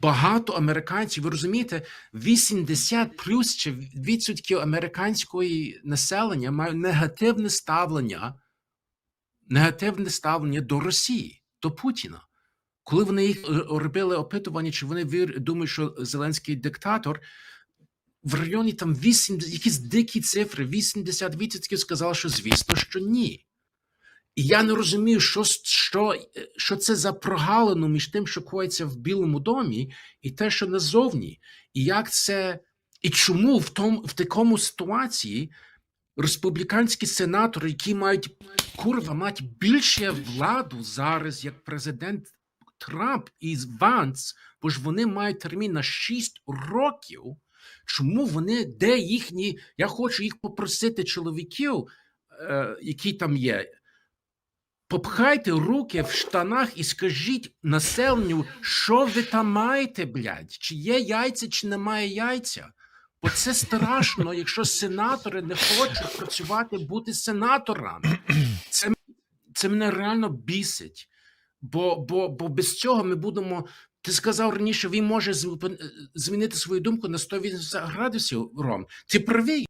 багато американців, ви розумієте, 80 плюс чи відсотків американської населення мають негативне ставлення, негативне ставлення до Росії, до Путіна. Коли вони їх е, робили опитування, чи вони вір, думають, що Зеленський диктатор, в районі там 8, якісь дикі цифри, 80% сказали, що звісно, що ні. І я не розумію, що, що, що це за прогалину між тим, що коїться в Білому домі, і те, що назовні. І як це, і чому в, тому, в такому ситуації республіканські сенатори, які мають курва, мають більше владу зараз, як президент Трамп і Ванс, бо ж вони мають термін на 6 років. Чому вони, де їхні? Я хочу їх попросити чоловіків, е, які там є. Попхайте руки в штанах і скажіть населенню, що ви там маєте, блядь? Чи є яйця, чи немає яйця? Бо це страшно, якщо сенатори не хочуть працювати, бути сенаторами. Це, це мене реально бісить. Бо, бо, бо без цього ми будемо. Ти сказав раніше, він може змінити свою думку на 180 градусів, Ром. Ти правий.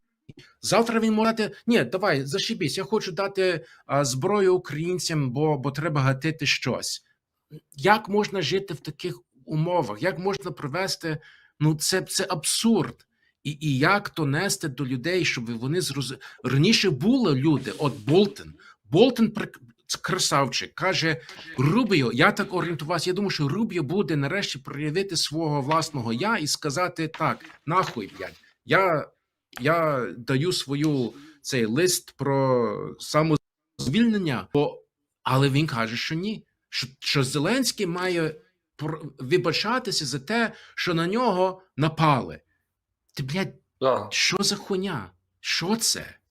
Завтра він може дати. Ні, давай, зашибісь, я хочу дати а, зброю українцям, бо, бо треба гатити щось. Як можна жити в таких умовах? Як можна провести? Ну, це, це абсурд. І, і як то нести до людей, щоб вони зрозуміли. Раніше були люди, от. Болтон прик- красавчик каже: Рубіо, я так орієнтувався. Я думаю, що Рубіо буде нарешті проявити свого власного я і сказати так: нахуй, блядь, я, я даю свою цей лист про самозвільнення, бо але він каже, що ні. Що, що Зеленський має вибачатися за те, що на нього напали. Ти, блядь, Да. що за хуйня? Що це?